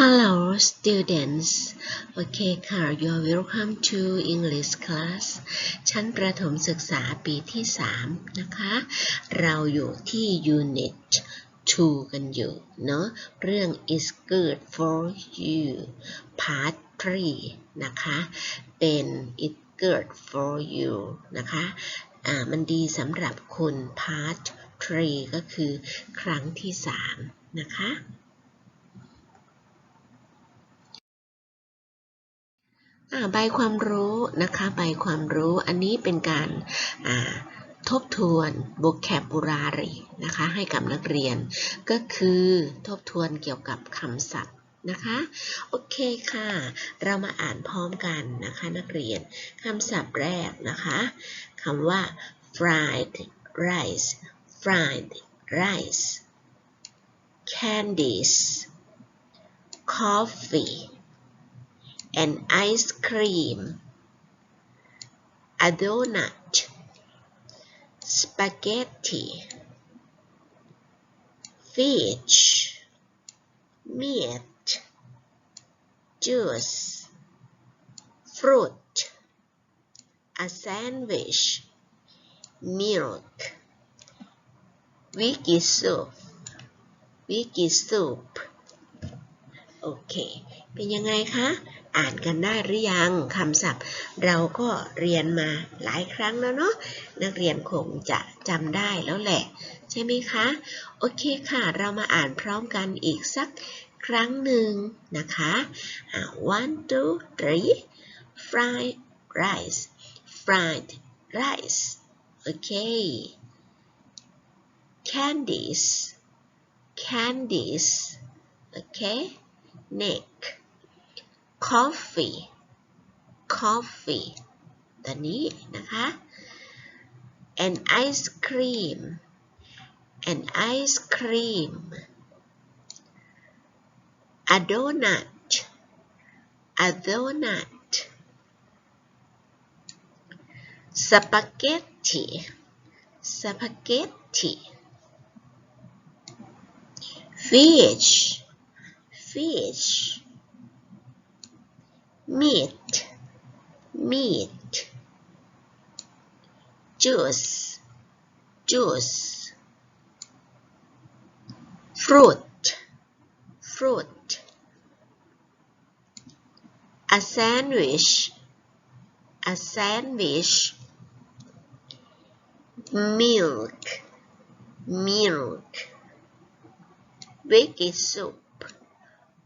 Hello students โอเคค่ะ you are welcome to English class ชั้นประถมศึกษาปีที่ 3 นะคะ เราอยู่ที่ unit 2 กันอยู่เนาะ เรื่อง is good for you part 3 นะคะ เป็น it's good for you นะคะ อ่า มันดีสำหรับคุณ part 3 ก็คือครั้งที่ 3 นะคะ อ่า ใบความรู้นะคะใบความรู้อันนี้เป็นการทบทวน vocabulary นะคะให้กับนักเรียน ก็คือทบทวนเกี่ยวกับคำศัพท์นะคะโอเคค่ะ เรามาอ่านพร้อมกันนะคะนักเรียนคำศัพท์แรกนะคะคำว่า fried rice fried rice candies coffee an ice cream, a donut, spaghetti, fish, meat, juice, fruit, a sandwich, milk, wiki soup, wiki soup โอเค เป็นยังไงคะ อ่านกันได้หรือยังคำศัพท์ เราก็เรียนมาหลายครั้งแล้วเนาะนักเรียนคงจะจำได้แล้วแหละ ใช่ไหมคะ โอเคค่ะ เรามาอ่านพร้อมกันอีกสักครั้งหนึ่งนะคะอ่า one two three fried rice fried rice โอเค candies candies โอเค neck coffee coffee ตัวนี้นะคะ an ice cream an ice cream a donut a donut spaghetti spaghetti fish fish meat meat juice juice fruit fruit. A sandwich a sandwich milk milk. Veggie soup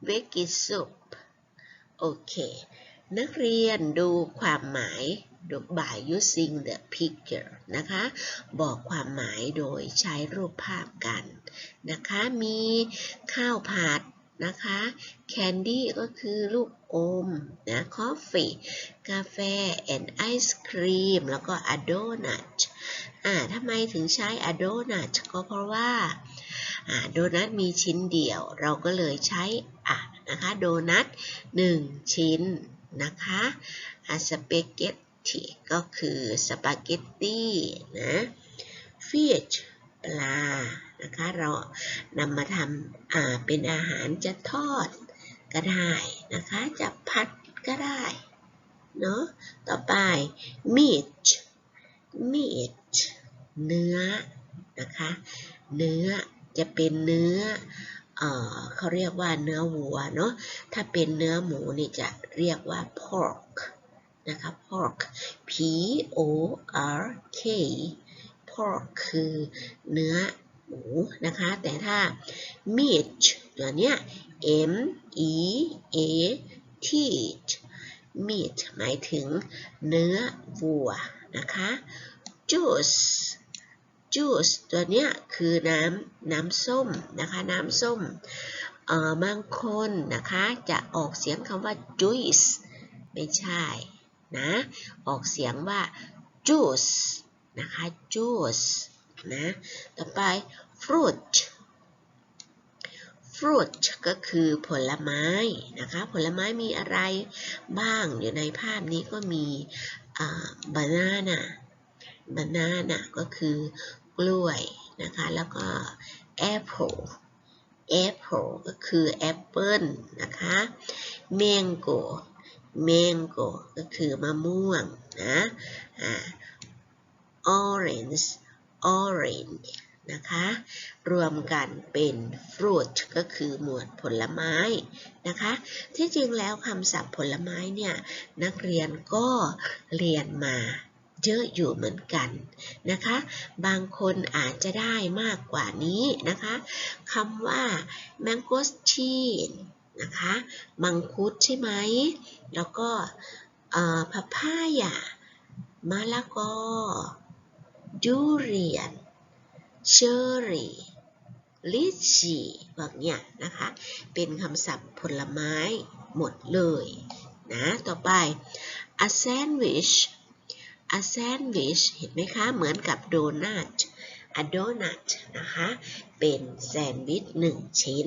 veggie soup โอเค นักเรียนดูความหมาย by using the picture นะคะ บอกความหมายโดยใช้รูปภาพกันนะคะ มีข้าวผัดนะคะ candy ก็คือลูก อมนะ coffee กาแฟ and ice cream แล้วก็ a donut อ่าทำไมถึงใช้ a donut ก็เพราะว่าอ่าโดนัทมีชิ้นเดียว เราก็เลยใช้อะนะคะโดนัท1ชิ้นนะคะอะสเปเกตตีก็คือสปาเกตตี้นะฟิชปลานะคะเรานำมาทำอ่าเป็นอาหารจะทอด ก็ได้นะคะจะพัดก็ได้เนาะต่อไป meat meat เนื้อนะคะ เนื้อจะเป็นเนื้อเออเขาเรียกว่าเนื้อวัวเนาะถ้าเป็นเนื้อหมูนี่จะเรียกว่า pork นะคะ pork p o r k pork คือเนื้อหมูนะคะ แต่ถ้า meat ตัวเนี้ย m e a t meat หมายถึงเนื้อวัวนะคะ juice juice ตัวเนี้ยคือน้ำน้ำส้มนะคะน้ำส้มเอ่อบางคนนะคะจะออกเสียงคำว่า juice ไม่ใช่นะออกเสียงว่า juice นะคะ juice นะต่อไป fruit fruit ก็คือผลไม้นะคะ ผลไม้มีอะไรบ้าง อยู่ในภาพนี้ก็มี banana banana ก็คือกล้วยนะคะ แล้วก็ apple apple ก็คือแอปเปิลนะคะ mango mango ก็คือมะม่วงนะ อ่า orange orange นะคะ รวมกันเป็น fruit ก็คือหมวดผลไม้นะคะ ที่จริงแล้วคำศัพท์ผลไม้เนี่ย นักเรียนก็เรียนมาเยอะอยู่เหมือนกันนะคะ บางคนอาจจะได้มากกว่านี้นะคะคำว่า mangosteen นะคะ มังคุดใช่ไหม แล้วก็พัพายามะละกอดูเรียน เชอรี่ลิชีแบบเนี้ยนะคะ เป็นคำศัพท์ผลไม้หมดเลยนะ ต่อไป a sandwich a sandwich เห็นไหมคะ เหมือนกับโดนัท a donut นะคะ เป็นแซนด์วิชหนึ่งชิ้น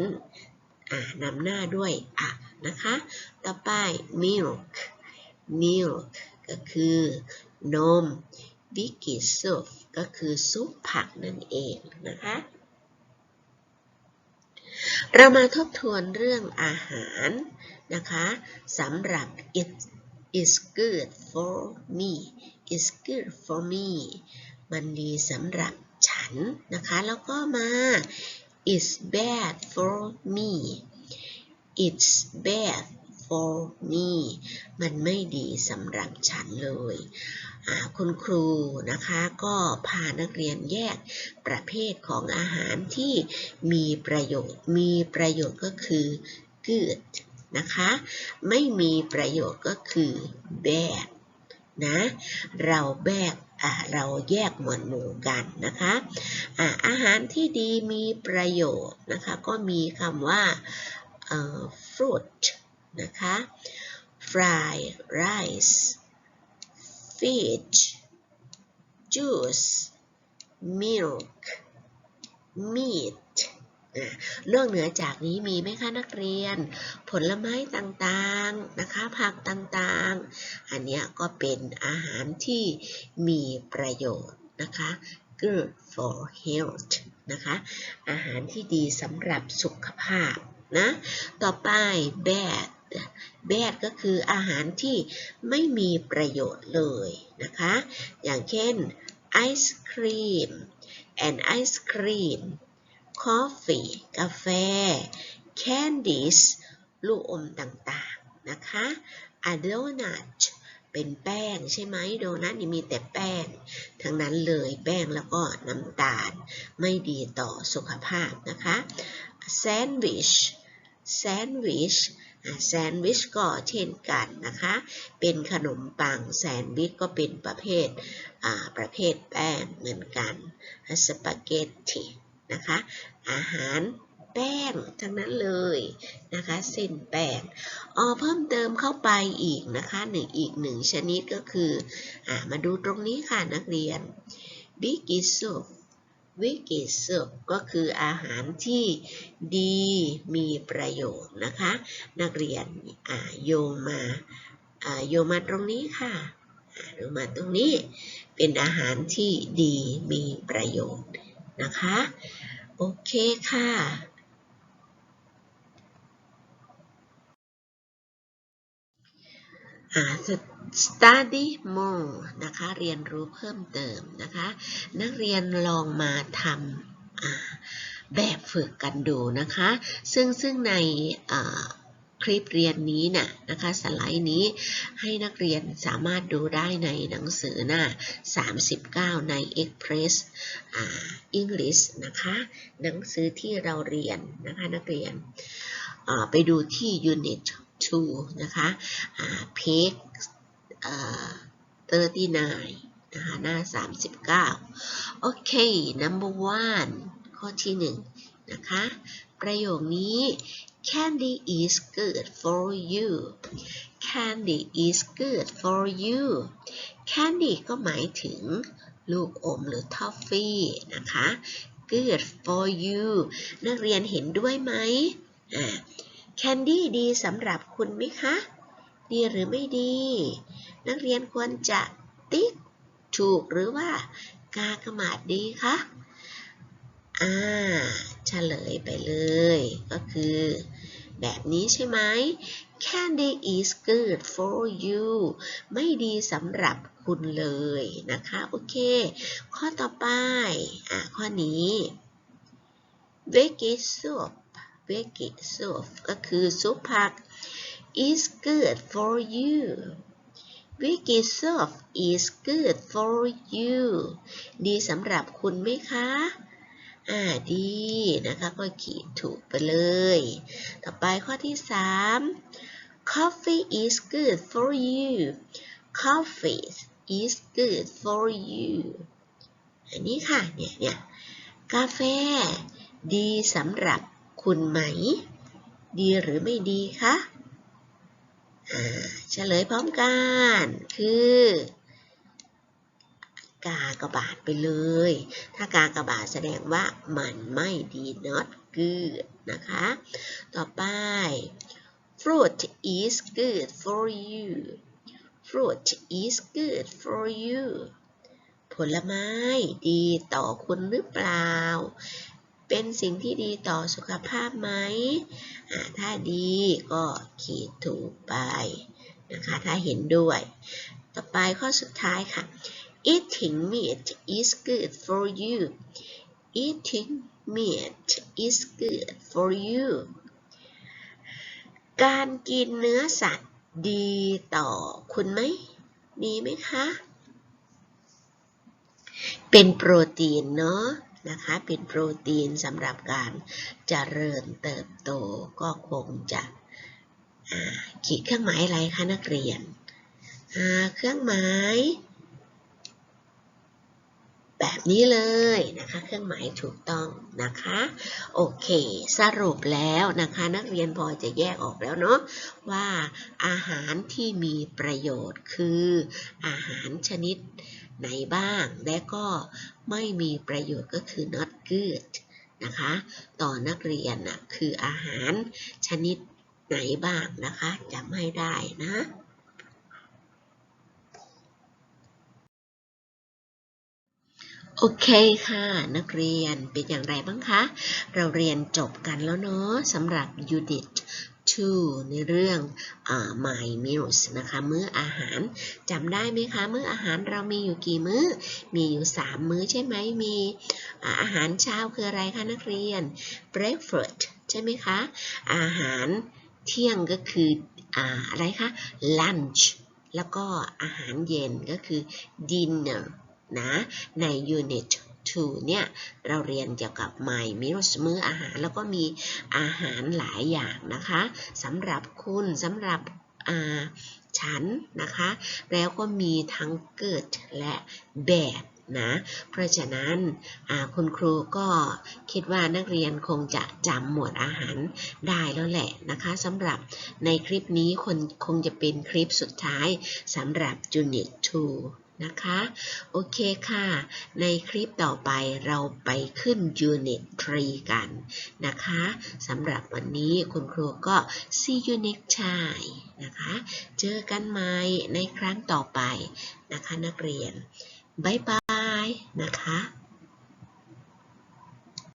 อ่านำหน้าด้วยอะนะคะ ต่อไป milk milk ก็คือนม vicky soup ก็คือซุปผักนั่นเองนะคะ เรามาทบทวนเรื่องอาหารนะคะสำหรับ it is good for me is good for me มันดีสำหรับฉันนะคะ แล้วก็มา it's bad for me it's bad for me มันไม่ดีสำหรับฉันเลยคุณครูนะคะก็พานักเรียนแยกประเภทของอาหารที่มีประโยชน์ มีประโยชน์ก็คือ good นะคะ ไม่มีประโยชน์ก็คือ bad นะ เราแบกเราแยกหมวดหมู่กันนะคะอาอาหารที่ดีมีประโยชน์นะคะ ก็มีคำว่า fruit นะคะ fry rice fish juice milk meat นอกเหนือจากนี้มีไหมคะนักเรียน ผลไม้ต่างๆนะคะผักต่างๆ อันนี้ก็เป็นอาหารที่มีประโยชน์นะคะ good for health นะคะ อาหารที่ดีสำหรับสุขภาพนะ ต่อไป bad bad ก็คืออาหารที่ไม่มีประโยชน์เลยนะคะ อย่างเช่นไอศครีม and ice cream coffee กาแฟ candies ลูกอมต่างๆ นะคะ a donut เป็นแป้งใช่ไหมโดนัทนี่มีแต่แป้ง ทั้งนั้นเลยแป้งแล้วก็น้ำตาลไม่ดีต่อสุขภาพนะคะ sandwich sandwich แซนด์วิช แซนด์วิชก็เช่นกันนะคะ เป็นขนมปังแซนด์วิชก็เป็นประเภทประเภทแป้งเหมือนกันสปาเกตตีนะคะ อาหารแป้งทั้งนั้นเลยนะคะเส้นแป้งอ๋อเพิ่มเติมเข้าไปอีกนะคะหนึ่งอีกหนึ่งชนิดก็คืออมาดูตรงนี้ค่ะนักเรียนบิกิสุ วิกิสุก็คืออาหารที่ดีมีประโยชน์นะคะ นักเรียนโยมาโยมาตรงนี้ค่ะดูมาตรงนี้เป็นอาหารที่ดีมีประโยชน์นะคะ โอเคค่ะ study more นะคะ เรียนรู้เพิ่มเติมนะคะ นักเรียนลองมาทำแบบฝึกกันดูนะคะ ซึ่งซึ่งในคลิปเรียนนี้นะนะคะสไลด์นี้ให้นักเรียนสามารถดูได้ในหนังสือหน้า 39 ใน Express English นะคะ หนังสือที่เราเรียนนะคะนักเรียนไปดูที่ Unit 2 นะคะ page 39 นะคะ หน้า 39 โอเค number one ข้อที่ 1 นะคะ ประโยคนี้ candy is good for you candy is good for you candy ก็หมายถึงลูกอมหรือทอฟฟี่นะคะ good for you นักเรียนเห็นด้วยไหมอ่า candy ดีสำหรับคุณไหมคะ ดีหรือไม่ดี นักเรียนควรจะติ๊กถูกหรือว่ากากระมาดดีคะอ่าเฉลยไปเลย ก็คือ แบบนี้ใช่ไหม Candy is good for you ไม่ดีสำหรับคุณเลยนะคะ โอเค ข้อต่อไป อะ ข้อนี้ Veggie soup Veggie soup ก็คือซุปผัก is good for you Veggie soup is good for you ดีสำหรับคุณไหมคะ อ่าดีนะคะก็ขีดถูกไปเลย ต่อไปข้อที่ 3 Coffee is good for you Coffee is good for you อันนี้ค่ะ เนี่ยเนี่ยกาแฟ ดีสำหรับคุณไหม ดีหรือไม่ดีคะ เฉลยพร้อมกัน คือกากระบาดไปเลย ถ้ากากระบาดแสดงว่ามันไม่ดี not good นะคะ ต่อไป fruit is good for you fruit is good for you ผลไม้ดีต่อคุณหรือเปล่า เป็นสิ่งที่ดีต่อสุขภาพไหม ถ้าดีก็ขีดถูกไปนะคะ ถ้าเห็นด้วย ต่อไปข้อสุดท้ายค่ะ eating meat is good for you eating meat is good for you การกินเนื้อสัตว์ดีต่อคุณไหม ดีไหมคะ เป็นโปรตีนเนาะ นะคะ เป็นโปรตีนสำหรับการเจริญเติบโตก็คงจะขีดเครื่องหมายอะไรคะนักเรียน เครื่องหมาย แบบนี้เลยนะคะ เครื่องหมายถูกต้องนะคะ โอเค สรุปแล้วนะคะนักเรียนพอจะแยกออกแล้วเนาะว่าอาหารที่มีประโยชน์คืออาหารชนิด ไหนบ้าง และก็ไม่มีประโยชน์ก็คือ not good นะคะ ต่อนักเรียนนะคืออาหารชนิดไหนบ้างนะคะจำให้ได้นะโอเคค่ะ นักเรียนเป็นอย่างไรบ้างคะ เราเรียนจบกันแล้วเนาะสำหรับ Unit 2ในเรื่องอา My Meals นะคะ มื้ออาหารจำได้ไหมคะ มื้ออาหารเรามีอยู่กี่มื้อ มีอยู่ 3 มื้อใช่ไหมมีอาหารเช้าคืออะไรคะนักเรียน breakfast ใช่ไหมคะ อาหารเที่ยงก็คือออะไรคะ lunch แล้วก็อาหารเย็นก็คือ dinner นะ ใน Unit 2เนี่ยเราเรียนเกี่ยวกับ My Meals มื้ออาหาร แล้วก็มีอาหารหลายอย่างนะคะสำหรับคุณสำหรับฉันนะคะ แล้วก็มีทั้งเกิดและแบบนะ เพราะฉะนั้นคุณครูก็คิดว่านักเรียนคงจะจำหมวดอาหารได้แล้วแหละนะคะสำหรับในคลิปนี้คนคงจะเป็นคลิปสุดท้ายสำหรับ Unit 2 นะคะ โอเคค่ะ ในคลิปต่อไปเราไปขึ้น Unit 3 กันนะคะสำหรับวันนี้คุณครูก็ see you next time นะคะ เจอกันใหม่ในครั้งต่อไปนะคะนักเรียน บ๊ายบายนะคะ